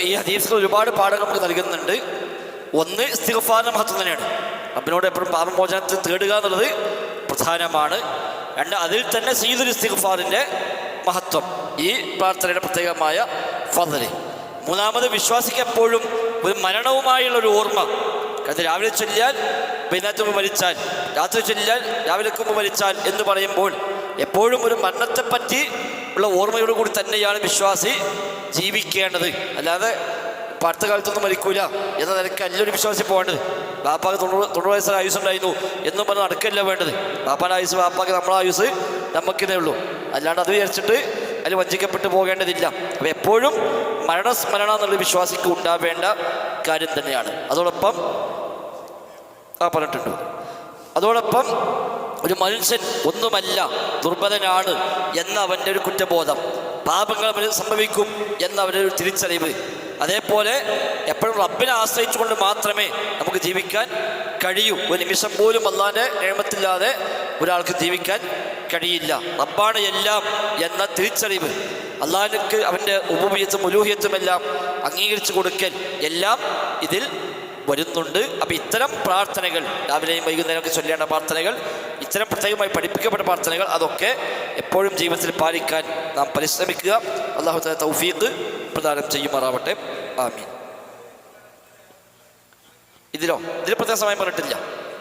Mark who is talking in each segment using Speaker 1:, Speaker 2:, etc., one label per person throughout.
Speaker 1: ഈ ഹദീസിൽ ഒരുപാട് പാഠങ്ങൾ നമുക്ക് നൽകുന്നുണ്ട്. ഒന്ന് ഇസ്തിഗ്ഫാറിന്റെ മഹത്വം തന്നെയാണ്. റബ്ബിനോട് എപ്പോഴും പാപമോചനത്തിൽ തേടുക എന്നുള്ളത് പ്രധാനമാണ്. രണ്ട് അതിൽ തന്നെ സീദുൽ ഇസ്തിഗ്ഫാറിന്റെ മഹത്വം ഈ പ്രാർത്ഥനയുടെ പ്രത്യേകമായ ഫതൽ. മൂന്നാമത് വിശ്വാസിക്ക് എപ്പോഴും ഒരു മരണവുമായുള്ള ഒരു ഓർമ്മ. അത് രാവിലെ ചൊല്ലിയാൽ വൈകുന്നേരത്ത് മുമ്പ് മരിച്ചാൽ രാത്രി ചൊല്ലിയാൽ രാവിലെ മുമ്പ് മരിച്ചാൽ എന്ന് പറയുമ്പോൾ എപ്പോഴും ഒരു മരണത്തെപ്പറ്റി ഉള്ള ഓർമ്മയോട് കൂടി തന്നെയാണ് വിശ്വാസി ജീവിക്കേണ്ടത്. അല്ലാതെ അടുത്ത കാലത്തൊന്നും മരിക്കൂല. എന്ന നിലയ്ക്ക് അല്ലൊരു വിശ്വാസി പോകേണ്ടത്. ബാപ്പാക്ക് തൊണ്ണൂറ് തൊണ്ണൂറ് വയസ്സിൽ ആയുസ് ഉണ്ടായിരുന്നു. എന്നും പറഞ്ഞ് നടക്കല്ല വേണ്ടത്. ബാപ്പാന്റെ ആയുസ് ബാപ്പാക്ക് നമ്മളെ ആയുസ് നമുക്കിതേ ഉള്ളൂ. അല്ലാണ്ട് അത് വിചാരിച്ചിട്ട് അതിൽ വഞ്ചിക്കപ്പെട്ട് പോകേണ്ടതില്ല. അപ്പം എപ്പോഴും മരണസ്മരണ എന്നുള്ള വിശ്വാസിക്ക് ഉണ്ടാവേണ്ട കാര്യം തന്നെയാണ്. അതോടൊപ്പം ആ പറഞ്ഞിട്ടുണ്ട്. അതോടൊപ്പം ഒരു മനുഷ്യൻ ഒന്നുമല്ല ദുർബലനാണ് എന്ന അവന്റെ ഒരു കുറ്റബോധം. പാപങ്ങൾ അവന് സംഭവിക്കും എന്ന അവന്റെ ഒരു തിരിച്ചറിവ്. അതേപോലെ എപ്പോഴും റബ്ബിനെ ആശ്രയിച്ചുകൊണ്ട് മാത്രമേ നമുക്ക് ജീവിക്കാൻ കഴിയൂ. ഒരു നിമിഷം പോലും അള്ളാന്റെ നിയമത്തില്ലാതെ ഒരാൾക്ക് ജീവിക്കാൻ കഴിയില്ല. റബ്ബാണ് എല്ലാം എന്ന തിരിച്ചറിവ്. അള്ളാഹിക്ക് അവന്റെ ഉപമീയത്തും ഉലൂഹിയത്തും എല്ലാം അംഗീകരിച്ചു കൊടുക്കൽ എല്ലാം ഇതിൽ വരുന്നുണ്ട്. അപ്പം ഇത്തരം പ്രാർത്ഥനകൾ രാവിലെയും വൈകുന്നേരമൊക്കെ ചൊല്ലേണ്ട പ്രാർത്ഥനകൾ ഇത്തരം പ്രത്യേകമായി പഠിപ്പിക്കപ്പെട്ട പ്രാർത്ഥനകൾ അതൊക്കെ എപ്പോഴും ജീവിതത്തിൽ പാലിക്കാൻ നാം പരിശ്രമിക്കുക. അള്ളാഹു തല തൗഫീഖ് പ്രദാനം ചെയ്യുമാറാവട്ടെ. ആമീൻ. ഇതിലോ? ഇതിൽ പ്രത്യേക സമയം പറഞ്ഞിട്ടില്ല.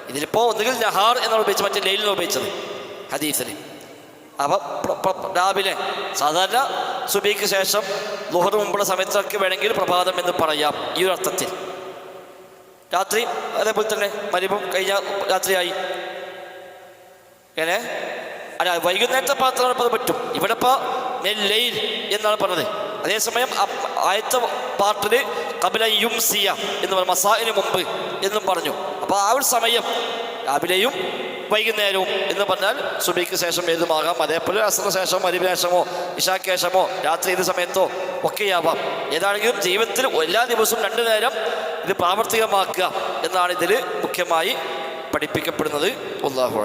Speaker 1: ഇതിലിപ്പോൾ ഒന്നുകിൽ നഹാർ എന്നാണ് ഉപയോഗിച്ചത് മറ്റേ ലൈലിനാണ് ഉപയോഗിച്ചത് ഹദീസിൽ. അപ്പം രാവിലെ സാധാരണ സുബിക്ക് ശേഷം ലുഹർ മുമ്പുള്ള സമയത്തൊക്കെ വേണമെങ്കിൽ പ്രഭാതം എന്ന് പറയാം ഈ ഒരു അർത്ഥത്തിൽ. രാത്രി അതേപോലെ തന്നെ മരിപ്പം കഴിഞ്ഞ രാത്രിയായി. എങ്ങനെ? അല്ല വൈകുന്നേരത്തെ പ്രാർത്ഥന അത് പറ്റും. ഇവിടെ ഇപ്പോൾ നെല്ലയിൽ എന്നാണ് പറഞ്ഞത്. അതേസമയം ആയത്ത പാട്ടിൽ കപിലയും യുംസിയ എന്ന് പറഞ്ഞു മസാഹിന് മുമ്പ് എന്നും പറഞ്ഞു. അപ്പോൾ ആ ഒരു സമയം രാവിലെയും വൈകുന്നേരവും എന്ന് പറഞ്ഞാൽ സുബിക്ക് ശേഷം ഏതുമാകാം അതേപോലെ അസറിന് ശേഷമോ ഇഷാക്ക് ശേഷമോ രാത്രി ഏത് സമയത്തോ ഒക്കെയാവാം. ഏതാണെങ്കിലും ജീവിതത്തിൽ എല്ലാ ദിവസവും രണ്ടു നേരം ഇത് പ്രാവർത്തികമാക്കുക എന്നാണ് ഇതിൽ മുഖ്യമായി പഠിപ്പിക്കപ്പെടുന്നത്. ഒന്നാഹു